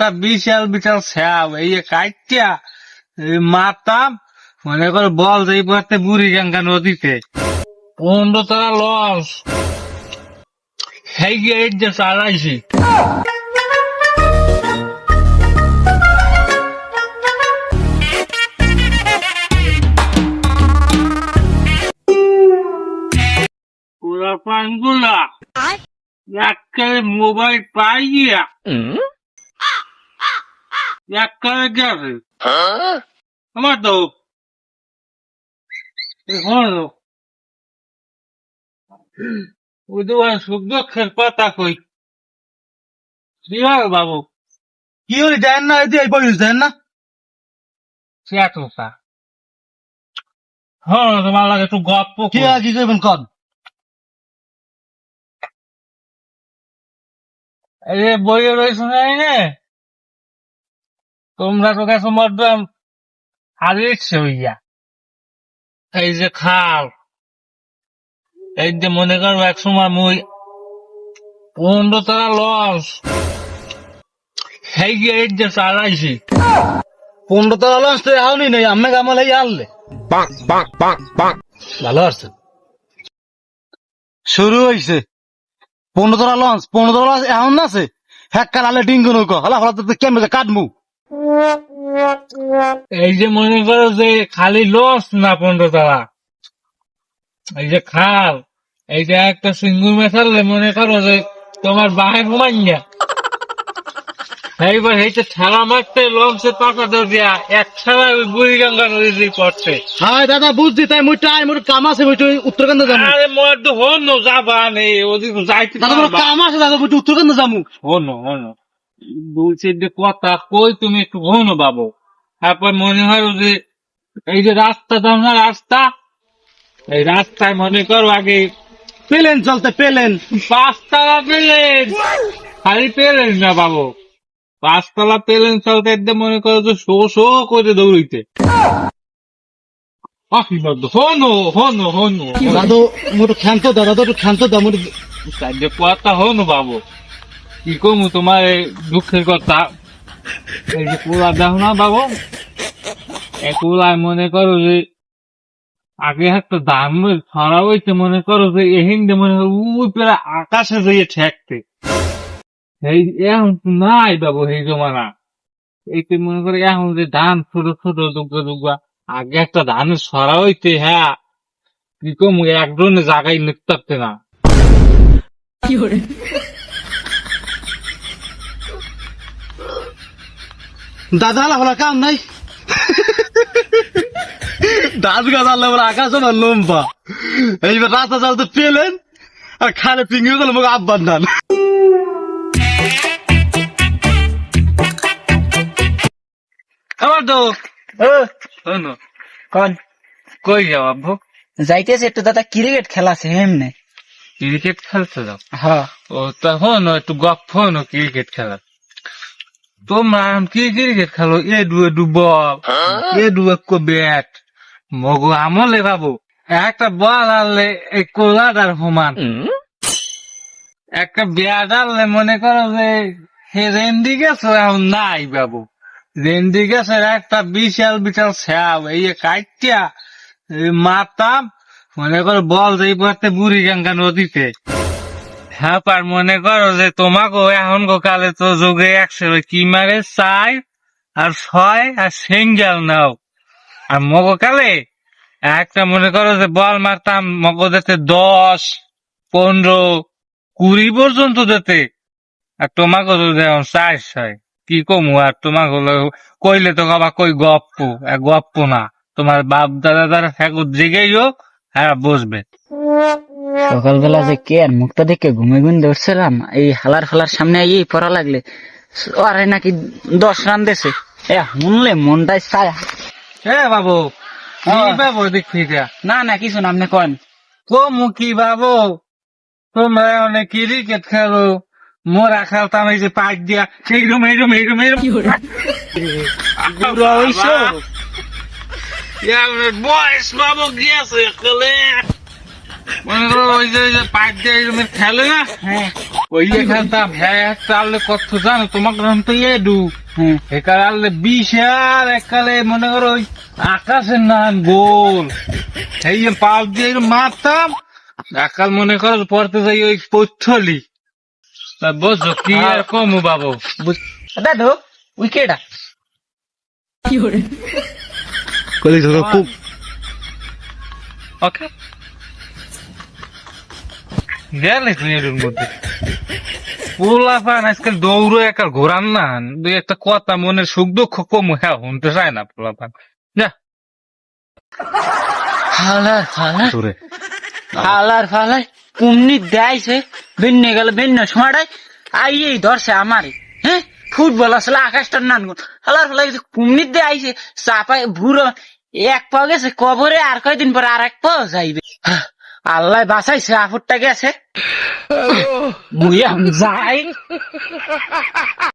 একটা বিশাল বিশাল স্যাব এই কাইটিয়া এই মারতাম মনে করে বল যে পড়তে বুড়ি গঙ্গা নদীতে। পনেরো তারা লস। সেই এই যে চালাইছি। পুরা পানগুলা একেবারে মোবাইল পাই গিয়া। একেবারে গেছে আমার তো হলো ওই তো সুখ দুঃখের পাতা কই হবে বাবু কি হলি দেন না এই যে এই বয়স দেন না চেততা হ্যাঁ তোমার লাগে একটু গপ্প কি। আর কি করবেন কন এই বইয়ে রয়েছে নে তোমরা তো গেছো মধ্যম হারিয়েছে হইয়া। এই যে খাল এই যে মনে করো এক সময় মুই পনেরো তারা লস এই যে এই যে চালাইছি। পনেরো তালা লঞ্চ তো আউনি নেই আমি গামাল এই আনলে। ভালো আছেন শুরু হয়েছে পনেরো তালা লঞ্চ পনেরো তালা লঞ্চ এখন না আছে। হ্যাক কালালে ডিঙ্গু নৌকো হলা হলা তো কেমন কাটমু? এই যে মনে করো যে খালি লস না পনেরো তারা এই যে খাল এই যে একটা সিঙ্গুর মেশালে মনে করো যে তোমার বাহে এইবার এইটা ঠেলা মারতে লঞ্চের পাকা দিয়া এক ওই বুড়ি গঙ্গা নদীতে পড়ছে। হ্যাঁ দাদা বুঝছি তাই মুই টাই মোর কাম আছে তো উত্তরাখণ্ড যাব। আরে মোর তো হন যাবা নেই ওদিক যাইতে দাদা মোর কাম আছে দাদা উত্তরাখণ্ড যাব। হনো হনো। বলছে যে কথা কই তুমি একটু হনো বাবু। তারপর মনে হয় যে এই যে রাস্তা দাও না রাস্তা? এই রাস্তায় মনে করো আগে পেলেন চলতে পেলেন। পাঁচতলা পেলেন। খালি পেলেন না বাবু। পাঁচতলা পেলেন চলতে একদম মনে করো যে শো শো করে দৌড়িতে। হনো হনো হনো। দাদু মোর ক্ষান্ত দাদা তো একটু ক্ষান্ত তাই যে কথা হনো বাবু। কি কমু, তোমার এই দুঃখের কথা? এই যে কুলা দেখো না বাবু? এই মনে করো যে আগে একটা দাম ছড়া হইতে মনে করো যে এহিন মনে করো, উই পেরা আকাশে যেয়ে ঠেকতে। এই এখন নাই বাবু এই জমানা। এইতে মনে করে এখন যে ধান ছোট ছোট দুগ্গা দুগ্গা আগে একটা ধানের ছড়া হইতে হ্যাঁ। কি কমু একজনে জায়গায় নিতে না। দাদা হলা হলা কাম নাই। গাছ আল্লাহ বলে আকাশ আমার লম্বা। এইবার রাস্তা চালতে পেলেন আর খালে পিঙ্গি গেল মুখ আব্বার নান আমার তো শোনো কন কই যাও আব্বু? যাইতেছে একটু দাদা ক্রিকেট খেলা আছে এমনি। ক্রিকেট খেলতে যাও? হ্যাঁ। ও তখন একটু গপ্প হনো ক্রিকেট খেলা তোমরা কি ক্রিকেট খেলো? এ দু এ এ দু এক ব্যাট মগু আমলে বাবু। একটা বল আনলে এই কোলাটার সমান একটা ব্যাট আনলে মনে করো যে হে রেন্ডি গেছে এখন নাই বাবু। রেন্ডি গেছে একটা বিশাল বিশাল স্যাব এই কাটিয়া মারতাম মনে করো বল যে পড়তে বুড়ি গঙ্গা নদীতে। হ্যাঁ পার, মনে করো যে তোমাকে এখন কালে তো যুগে একশো কি মারে? চাই আর ছয় আর সিঙ্গেল নাও। আর মগো কালে একটা মনে করো যে বল মারতাম মগো দিতে দশ, পনেরো, কুড়ি পর্যন্ত দিতে আর তোমাকে তো যেমন চাই ছয়, কি কমু? আর তোমাকে কইলে তো বাবা কই গপ্প? গপ্প না। তোমার বাপ দাদা দাদা ঠাকুর জেগেই হোক হ্যাঁ বসবে। সকালবেলা যে কে আর মুখটা দেখে ঘুমে ঘুম ধরছিলাম এই হালার ফালার সামনে এই পড়া লাগলে। আরে নাকি দশ রান দেছে। এ শুনলে মনটাই চায় হ্যাঁ বাবু কি হ্যাঁ। বাবু দেখ ফিরা না না কিছু না আপনি কন কমু কি বাবু? তোমরা অনেক ক্রিকেট খেলো। মোরা খেলতাম এই যে পাইক দিয়া। এইরম এইরম এইরম এইরম। বয়স বাবু গিয়েছে কলে মনে করো ওই যে ওই যে পাইপ দিয়ে এরকম খেলে না? হ্যাঁ। ওই হ্যাঁ চাললে কত জানো? তো হ্যাঁ। একালে আনলে বিশাল একালে মনে করো ওই আকাশের না গোল। এই যে পাল দিয়ে মারতাম একাল মনে করো পড়তে যাই ওই পথলি। বুঝছ কি আর কমু বাবু? দাদু উইকেটা কলি ধরো খুব ওকে। গেলে তুই এর মধ্যে। পোলা আজকাল দৌড়ো একার ঘোরান না। দুই একটা কথা মনের সুখ দুঃখ কমু হ্যাঁ শুনতে চায় না পোলা পান। যা। হালার ফালার। তোরে ফালার। কুমনি দেয়ছে বেন্নে গেল বেন্ন সময়টাই আইয়েই ধরছে আমারে হ্যাঁ? ফুটবল আসলে আকাশটার নান হালার ফালার কুমনি দিয়ে আইছে চাপাই ভুরো এক পা গেছে কবরে আর কয়দিন পরে আর এক পা যাইবে। আল্লাহ বাঁচাইছে আফুরটা গেছে। মুই এখন যাই।